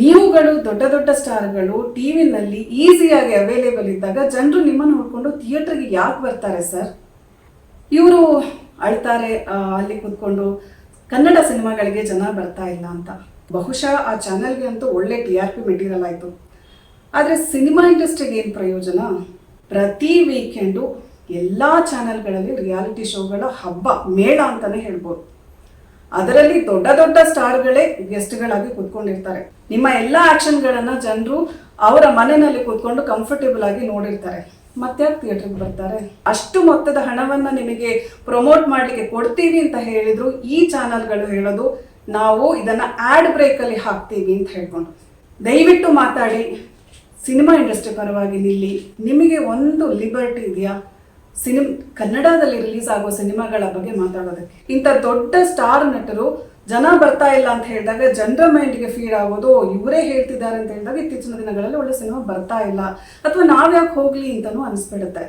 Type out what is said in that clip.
ನೀವುಗಳು ದೊಡ್ಡ ದೊಡ್ಡ ಸ್ಟಾರ್ಗಳು ಟಿವಿನಲ್ಲಿ ಈಸಿಯಾಗಿ ಅವೈಲೇಬಲ್ ಇದ್ದಾಗ ಜನರು ನಿಮ್ಮನ್ನು ನೋಡಿಕೊಂಡು ಥಿಯೇಟ್ರಿಗೆ ಯಾಕೆ ಬರ್ತಾರೆ ಸರ್ ಇವರು ಅಳ್ತಾರೆ ಅಲ್ಲಿ ಕೂತ್ಕೊಂಡು ಕನ್ನಡ ಸಿನಿಮಾಗಳಿಗೆ ಜನ ಬರ್ತಾ ಇಲ್ಲ ಅಂತ. ಬಹುಶಃ ಆ ಚಾನಲ್ಗೆ ಅಂತೂ ಒಳ್ಳೆ ಟಿ ಆರ್ ಪಿ ಮೆಟೀರಿಯಲ್ ಆಯಿತು. ಆದರೆ ಸಿನಿಮಾ ಇಂಡಸ್ಟ್ರಿಗೆ ಏನು ಪ್ರಯೋಜನ? ಪ್ರತಿ ವೀಕೆಂಡು ಎಲ್ಲ ಚಾನೆಲ್ಗಳಲ್ಲಿ ರಿಯಾಲಿಟಿ ಶೋಗಳ ಹಬ್ಬ, ಮೇಳ ಅಂತಲೇ ಹೇಳ್ಬೋದು. ಅದರಲ್ಲಿ ದೊಡ್ಡ ದೊಡ್ಡ ಸ್ಟಾರ್ಗಳೇ ಗೆಸ್ಟ್ಗಳಾಗಿ ಕೂತ್ಕೊಂಡಿರ್ತಾರೆ. ನಿಮ್ಮ ಎಲ್ಲ ಆ್ಯಕ್ಷನ್ಗಳನ್ನು ಜನರು ಅವರ ಮನೆಯಲ್ಲಿ ಕೂತ್ಕೊಂಡು ಕಂಫರ್ಟೇಬಲ್ ಆಗಿ ನೋಡಿರ್ತಾರೆ. ಮತ್ತೆ ಥಿಯೇಟ್ರಿಗೆ ಬರ್ತಾರೆ. ಅಷ್ಟು ಮೊತ್ತದ ಹಣವನ್ನ ನಿಮಗೆ ಪ್ರಮೋಟ್ ಮಾಡಲಿಕ್ಕೆ ಕೊಡ್ತೀವಿ ಅಂತ ಹೇಳಿದ್ರು ಈ ಚಾನಲ್ಗಳು ಹೇಳೋದು ನಾವು ಇದನ್ನ ಆಡ್ ಬ್ರೇಕ್ ಅಲ್ಲಿ ಹಾಕ್ತೀವಿ ಅಂತ ಹೇಳ್ಕೊಂಡು. ದಯವಿಟ್ಟು ಮಾತಾಡಿ. ಸಿನಿಮಾ ಇಂಡಸ್ಟ್ರಿ ಪರವಾಗಿ ನಿಲ್ಲಿ. ನಿಮಗೆ ಒಂದು ಲಿಬರ್ಟಿ ಇದೆಯಾ? ಸಿನಿಮ್, ಕನ್ನಡದಲ್ಲಿ ರಿಲೀಸ್ ಆಗೋ ಸಿನಿಮಾಗಳ ಬಗ್ಗೆ ಮಾತಾಡೋದಕ್ಕೆ. ಇಂಥ ದೊಡ್ಡ ಸ್ಟಾರ್ ನಟರು ಜನ ಬರ್ತಾ ಇಲ್ಲ ಅಂತ ಹೇಳಿದಾಗ ಜನರ ಮೈಂಡ್ಗೆ ಫೀಡ್ ಆಗೋದು, ಇವರೇ ಹೇಳ್ತಿದ್ದಾರೆ ಅಂತ ಹೇಳಿದಾಗ ಇತ್ತೀಚಿನ ದಿನಗಳಲ್ಲಿ ಒಳ್ಳೆ ಸಿನಿಮಾ ಬರ್ತಾ ಇಲ್ಲ. ಅಥವಾ ನಾವ್ಯಾಕೆ ಹೋಗ್ಲಿ ಅಂತಲೂ ಅನಿಸ್ಬಿಡುತ್ತೆ.